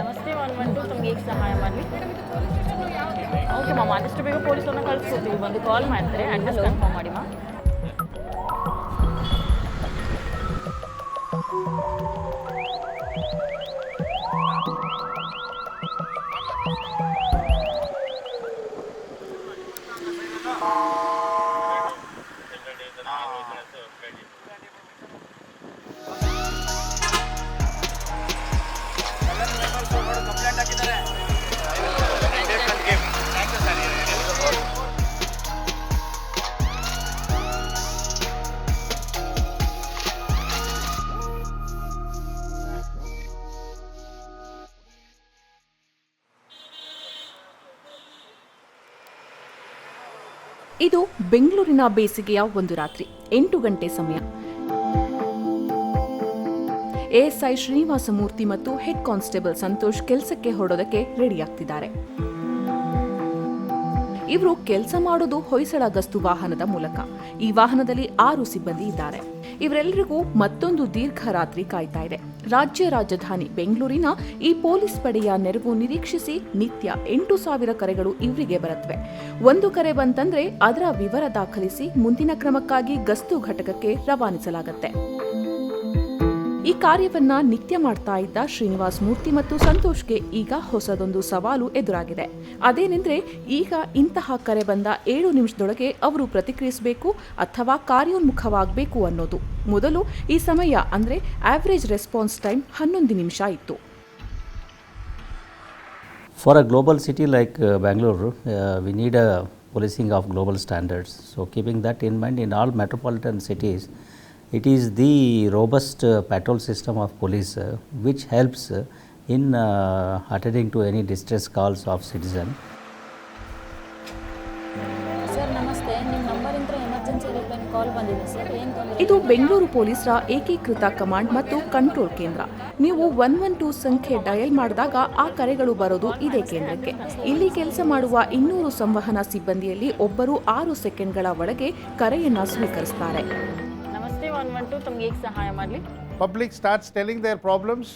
ನಮಸ್ತೆ one one to ತಮಗೆ ಈಗ ಸಹಾಯ ಮಾಡಲಿ? ಓಕೆ ಮಾಮ, ಆದಷ್ಟು ಬೇಗ ಪೊಲೀಸರನ್ನ ಕಳಿಸ್ಕೊಡ್ತೀವಿ. ಬಂದು ಕಾಲ್ ಮಾಡ್ತಾರೆ. ಅಡ್ರೆಸ್ ಕನ್ಫರ್ಮ್ ಮಾಡಿ, ಮಾ. ಇದು ಬೆಂಗಳೂರಿನ ಬೇಸಿಗೆಯ ಒಂದು ರಾತ್ರಿ, ಎಂಟು ಗಂಟೆ ಸಮಯ. ಎಎಸ್ಐ ಶ್ರೀನಿವಾಸ ಮೂರ್ತಿ ಮತ್ತು ಹೆಡ್ ಕಾನ್ಸ್ಟೇಬಲ್ ಸಂತೋಷ್ ಕೆಲಸಕ್ಕೆ ಹೊರಡೋದಕ್ಕೆ ರೆಡಿಯಾಗ್ತಿದ್ದಾರೆ ಇವರು ಕೆಲಸ ಮಾಡೋದು ಹೊಯ್ಸಳ ಗಸ್ತು ವಾಹನದ ಮೂಲಕ. ಈ ವಾಹನದಲ್ಲಿ ಆರು ಸಿಬ್ಬಂದಿ ಇದ್ದಾರೆ. ಇವರೆಲ್ಲರಿಗೂ ಮತ್ತೊಂದು ದೀರ್ಘ ರಾತ್ರಿ ಕಾಯ್ತಾ ಇದೆ. ರಾಜ್ಯ ರಾಜಧಾನಿ ಬೆಂಗಳೂರಿನ ಈ ಪೊಲೀಸ್ ಪಡೆಯ ನೆರವು ನಿರೀಕ್ಷಿಸಿ ನಿತ್ಯ ಎಂಟು ಸಾವಿರ ಕರೆಗಳು ಇವರಿಗೆ ಬರುತ್ತವೆ. ಒಂದು ಕರೆ ಬಂತಂದ್ರೆ ಅದರ ವಿವರ ದಾಖಲಿಸಿ ಮುಂದಿನ ಕ್ರಮಕ್ಕಾಗಿ ಗಸ್ತು ಘಟಕಕ್ಕೆ ರವಾನಿಸಲಾಗುತ್ತೆ. ಈ ಕಾರ್ಯವನ್ನ ನಿತ್ಯ ಮಾಡ್ತಾ ಇದ್ದ ಶ್ರೀನಿವಾಸ್ ಮೂರ್ತಿ ಮತ್ತು ಸಂತೋಷ್ಗೆ ಈಗ ಹೊಸದೊಂದು ಸವಾಲು ಎದುರಾಗಿದೆ. ಅದೇನೆಂದ್ರೆ ಈಗ ಇಂತಹ ಕರೆ ಬಂದ ಏಳು ನಿಮಿಷದೊಳಗೆ ಅವರು ಪ್ರತಿಕ್ರಿಯಿಸಬೇಕು ಅಥವಾ ಕಾರ್ಯೋನ್ಮುಖವಾಗಬೇಕು ಅನ್ನೋದು. ಮೊದಲು ಈ ಸಮಯ ಅಂದ್ರೆ ಆವರೇಜ್ ರೆಸ್ಪಾನ್ಸ್ ಟೈಮ್ ಹನ್ನೊಂದು ನಿಮಿಷ ಇತ್ತು. For a global city like Bangalore we need a policing of global standards so keeping that in mind in all metropolitan cities, it is the robust uh, patrol system of police uh, which helps uh, in uh, attending to any distress calls of citizen. Sir ನಮಸ್ತೆ ನಿಮ್ಮ ನಂಬರಿಂದ emergency helpline ಕಾಲ್ ಬಂದಿದೆ. Sir ಏನು ತೊಂದರೆ ಇದು ಬೆಂಗಳೂರು ಪೊಲೀಸರ ಏಕೀಕೃತ command ಮತ್ತು ಕಂಟ್ರೋಲ್ ಕೇಂದ್ರ. ನೀವು ಒನ್ ಒನ್ ಟೂ ಸಂಖ್ಯೆ ಡಯಲ್ ಮಾಡಿದಾಗ ಆ ಕರೆಗಳು ಬರೋದು ಇದೇ ಕೇಂದ್ರಕ್ಕೆ. ಇಲ್ಲಿ ಕೆಲಸ ಮಾಡುವ ಇನ್ನೂರು ಸಂವಹನ ಸಿಬ್ಬಂದಿಯಲ್ಲಿ ಒಬ್ಬರು ಆರು ಸೆಕೆಂಡ್ಗಳ ಒಳಗೆ ಕರೆಯನ್ನು ಸ್ವೀಕರಿಸ್ತಾರೆ. ನಮಸ್ತೆ ಒನ್ ಒನ್ ಟು ತಮಗೆ ಈಗ ಸಹಾಯ ಮಾಡಲಿ public starts telling their problems,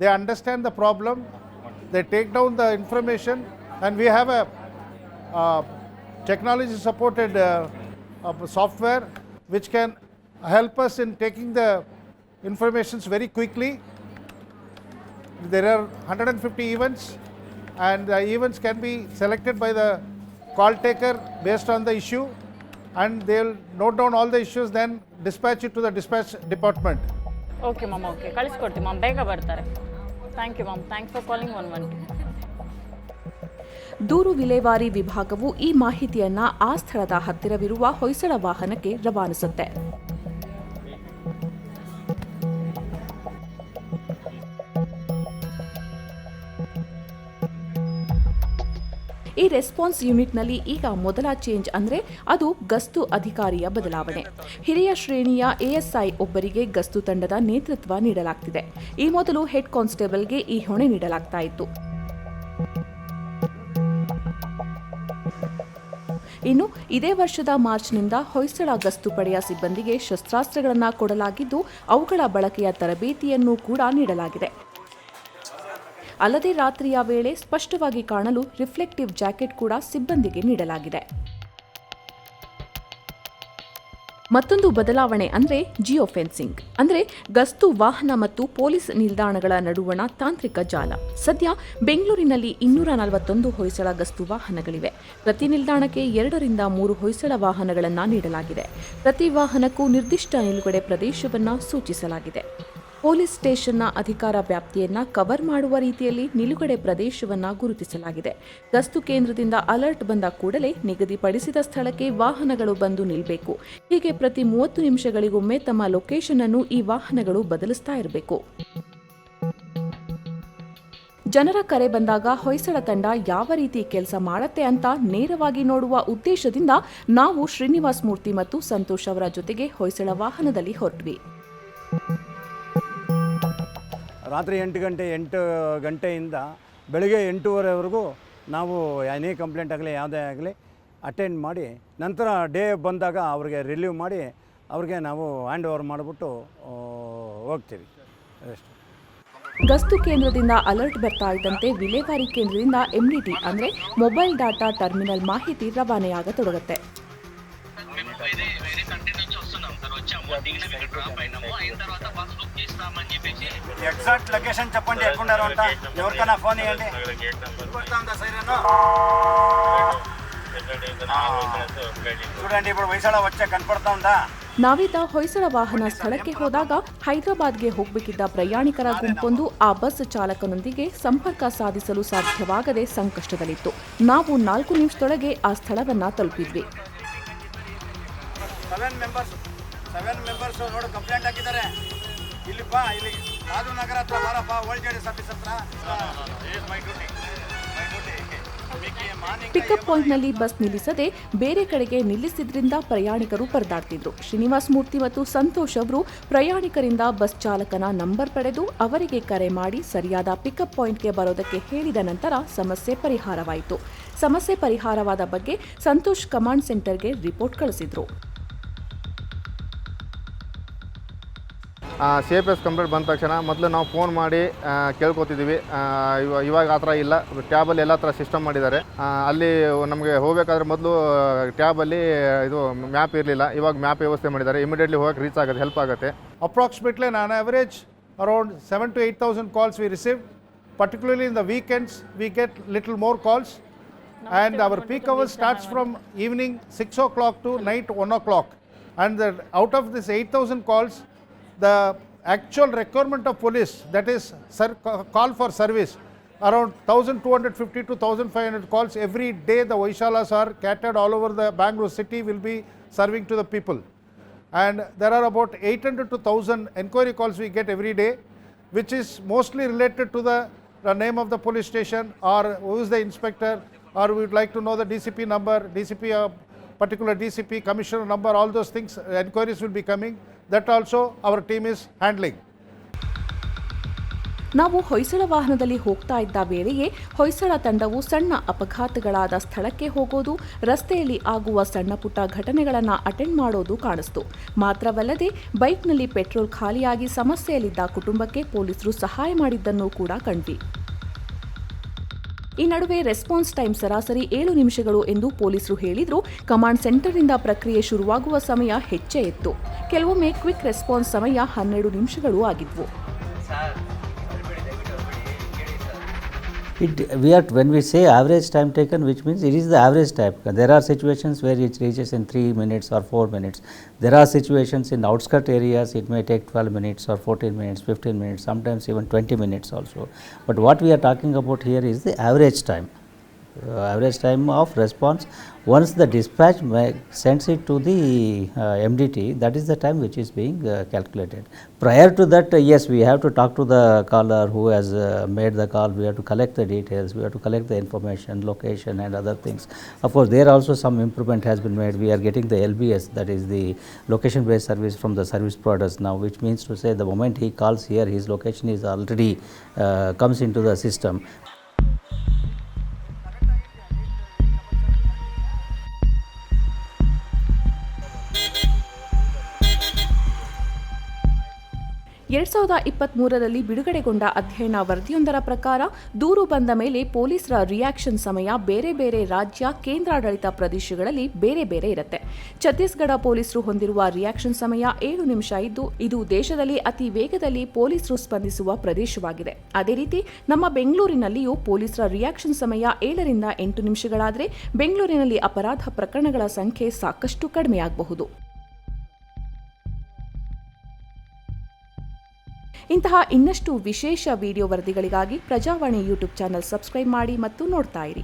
they understand the problem, they take down the information, and we have a uh, technology supported uh, uh, software which can help us in taking the informations very quickly. There are 150 events, and the events can be selected by the call taker based on the issue, And they'll note down all the issues, then dispatch it to the dispatch department. Okay ma'am okay ಕಳಿಸ್ಕೊಡ್ತೀವಿ ma'am ಬೇಗ ಬರ್ತಾರೆ. Thank you ma'am thanks for calling one one ದೂರು ವಿಲೇವಾರಿ ವಿಭಾಗವು ಈ ಮಾಹಿತಿಯನ್ನ ಆ ಸ್ಥಳದ ಹತ್ತಿರವಿರುವ ಹೊಯ್ಸಳ ವಾಹನಕ್ಕೆ ರವಾನಿಸುತ್ತೆ. ಈ ರೆಸ್ಪಾನ್ಸ್ ಯೂನಿಟ್ನಲ್ಲಿ ಈಗ ಮೊದಲ ಚೇಂಜ್ ಅಂದರೆ ಅದು ಗಸ್ತು ಅಧಿಕಾರಿಯ ಬದಲಾವಣೆ. ಹಿರಿಯ ಶ್ರೇಣಿಯ ಎಎಸ್ಐ ಒಬ್ಬರಿಗೆ ಗಸ್ತು ತಂಡದ ನೇತೃತ್ವ ನೀಡಲಾಗ್ತಿದೆ. ಈ ಮೊದಲು ಹೆಡ್ ಕಾನ್ಸ್ಟೇಬಲ್ಗೆ ಈ ಹೊಣೆ ನೀಡಲಾಗ್ತಾ ಇತ್ತು. ಇನ್ನು ಇದೇ ವರ್ಷದ ಮಾರ್ಚ್ನಿಂದ ಹೊಯ್ಸಳ ಗಸ್ತು ಪಡೆಯ ಸಿಬ್ಬಂದಿಗೆ ಶಸ್ತ್ರಾಸ್ತ್ರಗಳನ್ನು ಕೊಡಲಾಗಿದ್ದು ಅವುಗಳ ಬಳಕೆಯ ತರಬೇತಿಯನ್ನು ಕೂಡ ನೀಡಲಾಗಿದೆ. ಅಲ್ಲದೆ ರಾತ್ರಿಯ ವೇಳೆ ಸ್ಪಷ್ಟವಾಗಿ ಕಾಣಲು ರಿಫ್ಲೆಕ್ಟಿವ್ ಜಾಕೆಟ್ ಕೂಡ ಸಿಬ್ಬಂದಿಗೆ ನೀಡಲಾಗಿದೆ. ಮತ್ತೊಂದು ಬದಲಾವಣೆ ಅಂದ್ರೆ ಜಿಯೋ ಫೆನ್ಸಿಂಗ್. ಅಂದ್ರೆ ಗಸ್ತು ವಾಹನ ಮತ್ತು ಪೊಲೀಸ್ ನಿಲ್ದಾಣಗಳ ನಡುವಣ ತಾಂತ್ರಿಕ ಜಾಲ. ಸದ್ಯ ಬೆಂಗಳೂರಿನಲ್ಲಿ ಇನ್ನೂರ ನಲವತ್ತೊಂದು ಹೊಯ್ಸಳ ಗಸ್ತು ವಾಹನಗಳಿವೆ. ಪ್ರತಿ ನಿಲ್ದಾಣಕ್ಕೆ ಎರಡರಿಂದ ಮೂರು ಹೊಯ್ಸಳ ವಾಹನಗಳನ್ನು ನೀಡಲಾಗಿದೆ. ಪ್ರತಿ ವಾಹನಕ್ಕೂ ನಿರ್ದಿಷ್ಟ ನಿಲುಗಡೆ ಪ್ರದೇಶವನ್ನು ಸೂಚಿಸಲಾಗಿದೆ. ಪೊಲೀಸ್ ಸ್ಟೇಷನ್ನ ಅಧಿಕಾರ ವ್ಯಾಪ್ತಿಯನ್ನ ಕವರ್ ಮಾಡುವ ರೀತಿಯಲ್ಲಿ ನಿಲುಗಡೆ ಪ್ರದೇಶವನ್ನ ಗುರುತಿಸಲಾಗಿದೆ. ಗಸ್ತು ಕೇಂದ್ರದಿಂದ ಅಲರ್ಟ್ ಬಂದ ಕೂಡಲೇ ನಿಗದಿಪಡಿಸಿದ ಸ್ಥಳಕ್ಕೆ ವಾಹನಗಳು ಬಂದು ನಿಲ್ಲಬೇಕು ಹೀಗೆ ಪ್ರತಿ ಮೂವತ್ತು ನಿಮಿಷಗಳಿಗೊಮ್ಮೆ ತಮ್ಮ ಲೊಕೇಶನ್ ಅನ್ನು ಈ ವಾಹನಗಳು ಬದಲಿಸ್ತಾ ಇರಬೇಕು. ಜನರ ಕರೆ ಬಂದಾಗ ಹೊಯ್ಸಳ ತಂಡ ಯಾವ ರೀತಿ ಕೆಲಸ ಮಾಡತ್ತೆ ಅಂತ ನೇರವಾಗಿ ನೋಡುವ ಉದ್ದೇಶದಿಂದ ನಾವು ಶ್ರೀನಿವಾಸ್ ಮೂರ್ತಿ ಮತ್ತು ಸಂತೋಷ್ ಅವರ ಜೊತೆಗೆ ಹೊಯ್ಸಳ ವಾಹನದಲ್ಲಿ ಹೊರಟ್ವಿ. ರಾತ್ರಿ ಎಂಟು ಗಂಟೆ, ಎಂಟು ಗಂಟೆಯಿಂದ ಬೆಳಗ್ಗೆ ಎಂಟೂವರೆವರೆಗೂ ನಾವು ಏನೇ ಕಂಪ್ಲೇಂಟ್ ಆಗಲಿ, ಯಾವುದೇ ಆಗಲಿ ಅಟೆಂಡ್ ಮಾಡಿ, ನಂತರ ಡೇ ಬಂದಾಗ ಅವ್ರಿಗೆ ರಿಲೀವ್ ಮಾಡಿ, ಅವ್ರಿಗೆ ನಾವು ಹ್ಯಾಂಡ್ ಓವರ್ ಮಾಡಿಬಿಟ್ಟು ಹೋಗ್ತೀವಿ. ಅಷ್ಟೇ. ಗಸ್ತು ಕೇಂದ್ರದಿಂದ ಅಲರ್ಟ್ ಬರ್ತಾ ಇದ್ದಂತೆ ವಿಲೇವಾರಿ ಕೇಂದ್ರದಿಂದ ಎಂಡಿಟಿ ಅಂದರೆ ಮೊಬೈಲ್ ಡಾಟಾ ಟರ್ಮಿನಲ್ ಮಾಹಿತಿ ರವಾನೆಯಾಗತೊಡಗುತ್ತೆ. ఎగ్జాక్ట్ లొకేషన్ చెప్పండి ఎక్కడున్నారు అంట ఎవరికైనా ఫోన్ ఇవ్వండి చూడండి ఇప్పుడు వైశాల వచ్చే కనపడతా ఉందా ನಾವಿದ್ದ ಹೊಯ್ಸಳ ವಾಹನ ಸ್ಥಳಕ್ಕೆ ಹೋದಾಗ ಹೈದರಾಬಾದ್ಗೆ ಹೋಗಬೇಕಿದ್ದ ಪ್ರಯಾಣಿಕರ ಗುಂಪೊಂದು ಆ ಬಸ್ ಚಾಲಕನೊಂದಿಗೆ ಸಂಪರ್ಕ ಸಾಧಿಸಲು ಸಾಧ್ಯವಾಗದೆ ಸಂಕಷ್ಟದಲ್ಲಿತ್ತು ನಾವು ನಾಲ್ಕು ನಿಮಿಷದೊಳಗೆ ಆ ಸ್ಥಳವನ್ನ ತಲುಪಿದ್ವಿ ಸೆವೆನ್ ಮೆಂಬರ್ಸ್ ನೋಡಿ ಕಂಪ್ಲೇಂಟ್ ಹಾಕಿದ್ದಾರೆ. ಇಲ್ಲಿ ಬಾ ಇಲ್ಲಿ ಸಾಧು ನಗರ ಹತ್ರ ಬಾರಪ್ಪ ಓಲ್ಡ್ ಎಸ್ ಆಫೀಸ್ ಹತ್ರ. My duty? My duty pickup ಪಾಯಿಂಟ್ನಲ್ಲಿ ಬಸ್ ನಿಲ್ಲಿಸದೆ ಬೇರೆ ಕಡೆಗೆ ನಿಲ್ಲಿಸಿದ್ರಿಂದ ಪ್ರಯಾಣಿಕರು ಪರದಾಡ್ತಿದ್ರು. ಶ್ರೀನಿವಾಸ್ ಮೂರ್ತಿ ಮತ್ತು ಸಂತೋಷ್ ಅವರು ಪ್ರಯಾಣಿಕರಿಂದ ಬಸ್ ಚಾಲಕನ ನಂಬರ್ ಪಡೆದು ಅವರಿಗೆ ಕರೆ ಮಾಡಿ ಸರಿಯಾದ ಪಿಕಪ್ ಪಾಯಿಂಟ್ಗೆ ಬರೋದಕ್ಕೆ ಹೇಳಿದ ನಂತರ ಸಮಸ್ಯೆ ಪರಿಹಾರವಾಯಿತು. ಸಮಸ್ಯೆ ಪರಿಹಾರವಾದ ಬಗ್ಗೆ ಸಂತೋಷ್ ಕಮಾಂಡ್ ಸೆಂಟರ್ಗೆ ರಿಪೋರ್ಟ್ ಕಳಿಸಿದ್ರು. ಸೇಫ್ ಎಸ್ ಕಂಪ್ಲೇಂಟ್ ಬಂದ ತಕ್ಷಣ ಮೊದಲು ನಾವು ಫೋನ್ ಮಾಡಿ ಕೇಳ್ಕೊತಿದ್ದೀವಿ ಇವಾಗ ಆ ಥರ ಇಲ್ಲ. ಟ್ಯಾಬಲ್ಲಿ ಎಲ್ಲ ಥರ ಸಿಸ್ಟಮ್ ಮಾಡಿದ್ದಾರೆ. ಅಲ್ಲಿ ನಮಗೆ ಹೋಗಬೇಕಾದ್ರೆ ಮೊದಲು ಟ್ಯಾಬಲ್ಲಿ ಇದು ಮ್ಯಾಪ್ ಇರಲಿಲ್ಲ. ಇವಾಗ ಮ್ಯಾಪ್ ವ್ಯವಸ್ಥೆ ಮಾಡಿದ್ದಾರೆ. ಇಮಿಡಿಯೇಟ್ಲಿ ಹೋಗಕ್ಕೆ ರೀಚ್ ಆಗುತ್ತೆ ಹೆಲ್ಪ್ ಆಗುತ್ತೆ. Approximately non average around seven to eight thousand calls we receive particularly in the weekends we get little more calls and our peak hours starts from evening six o'clock to night one o'clock and the out of this eight thousand calls the actual requirement of police, that is call for service, around 1250 to 1500 calls every day the Vaishalas are catered all over the Bangalore city will be serving to the people. And there are about 800 to 1000 enquiry calls we get every day which is mostly related to the, the name of the police station or who is the inspector or we would like to know the dcp number dcp uh, particular dcp commissioner number all those things uh, enquiries will be coming that also our team is handling ನಾವು ಹೊಯ್ಸಳ ವಾಹನದಲ್ಲಿ ಹೋಗ್ತಾ ಇದ್ದ ವೇಳೆಯೇ ಹೊಯ್ಸಳ ತಂಡವು ಸಣ್ಣ ಅಪಘಾತಗಳಾದ ಸ್ಥಳಕ್ಕೆ ಹೋಗೋದು, ರಸ್ತೆಯಲ್ಲಿ ಆಗುವ ಸಣ್ಣ ಪುಟ್ಟ ಘಟನೆಗಳನ್ನು ಅಟೆಂಡ್ ಮಾಡೋದು ಕಾಣಿಸ್ತು. ಮಾತ್ರವಲ್ಲದೆ, ಬೈಕ್ನಲ್ಲಿ ಪೆಟ್ರೋಲ್ ಖಾಲಿಯಾಗಿ ಸಮಸ್ಯೆಯಲ್ಲಿದ್ದ ಕುಟುಂಬಕ್ಕೆ ಪೊಲೀಸರು ಸಹಾಯ ಮಾಡಿದ್ದನ್ನು ಕೂಡ ಕಂಡ್ವಿ. ಈ ನಡುವೆ ರೆಸ್ಪಾನ್ಸ್ ಟೈಮ್ ಸರಾಸರಿ ಏಳು ನಿಮಿಷಗಳು ಎಂದು ಪೊಲೀಸರು ಹೇಳಿದ್ರು. ಕಮಾಂಡ್ ಸೆಂಟರ್ನಿಂದ ಪ್ರಕ್ರಿಯೆ ಶುರುವಾಗುವ ಸಮಯ ಹೆಚ್ಚೇ ಇತ್ತು. ಕೆಲವೊಮ್ಮೆ ಕ್ವಿಕ್ ರೆಸ್ಪಾನ್ಸ್ ಸಮಯ ಹನ್ನೆರಡು ನಿಮಿಷಗಳು ಆಗಿದ್ವು. It, we are when we say average time taken, which means it is the average time. There are situations where it reaches in three minutes or four minutes. There are situations in outskirt areas it may take 12 minutes or 14 minutes, 15 minutes, sometimes even 20 minutes also. But what we are talking about here is the average time. Uh, average time of response. Once the dispatch sends it to the uh, MDT that is the time which is being uh, calculated. Prior to that yes we have to talk to the caller who has made the call. We have to collect the details. We have to collect the information location and other things. Of course there also some improvement has been made. We are getting the LBS that is the location based service from the service providers now which means to say the moment he calls here his location is already comes into the system ಎರಡ್ ಸಾವಿರದ ಇಪ್ಪತ್ತ್ ಮೂರರಲ್ಲಿ ಬಿಡುಗಡೆಗೊಂಡ ಅಧ್ಯಯನ ವರದಿಯೊಂದರ ಪ್ರಕಾರ, ದೂರು ಬಂದ ಮೇಲೆ ಪೊಲೀಸರ ರಿಯಾಕ್ಷನ್ ಸಮಯ ಬೇರೆ ಬೇರೆ ರಾಜ್ಯ, ಕೇಂದ್ರಾಡಳಿತ ಪ್ರದೇಶಗಳಲ್ಲಿ ಬೇರೆ ಬೇರೆ ಇರುತ್ತೆ. ಛತ್ತೀಸ್ಗಢ ಪೊಲೀಸರು ಹೊಂದಿರುವ ರಿಯಾಕ್ಷನ್ ಸಮಯ ಏಳು ನಿಮಿಷ ಇದ್ದು, ಇದು ದೇಶದಲ್ಲಿ ಅತಿ ವೇಗದಲ್ಲಿ ಪೊಲೀಸರು ಸ್ಪಂದಿಸುವ ಪ್ರದೇಶವಾಗಿದೆ. ಅದೇ ರೀತಿ, ನಮ್ಮ ಬೆಂಗಳೂರಿನಲ್ಲಿಯೂ ಪೊಲೀಸರ ರಿಯಾಕ್ಷನ್ ಸಮಯ ಏಳರಿಂದ ಎಂಟು ನಿಮಿಷಗಳಾದರೆ, ಬೆಂಗಳೂರಿನಲ್ಲಿ ಅಪರಾಧ ಪ್ರಕರಣಗಳ ಸಂಖ್ಯೆ ಸಾಕಷ್ಟು ಕಡಿಮೆಯಾಗಬಹುದು. ಇಂತಹ ಇನ್ನಷ್ಟು ವಿಶೇಷ ವಿಡಿಯೋ ವರದಿಗಳಿಗಾಗಿ ಪ್ರಜಾವಾಣಿ ಯೂಟ್ಯೂಬ್ ಚಾನೆಲ್ ಸಬ್ಸ್ಕ್ರೈಬ್ ಮಾಡಿ ಮತ್ತು ನೋಡ್ತಾ ಇರಿ.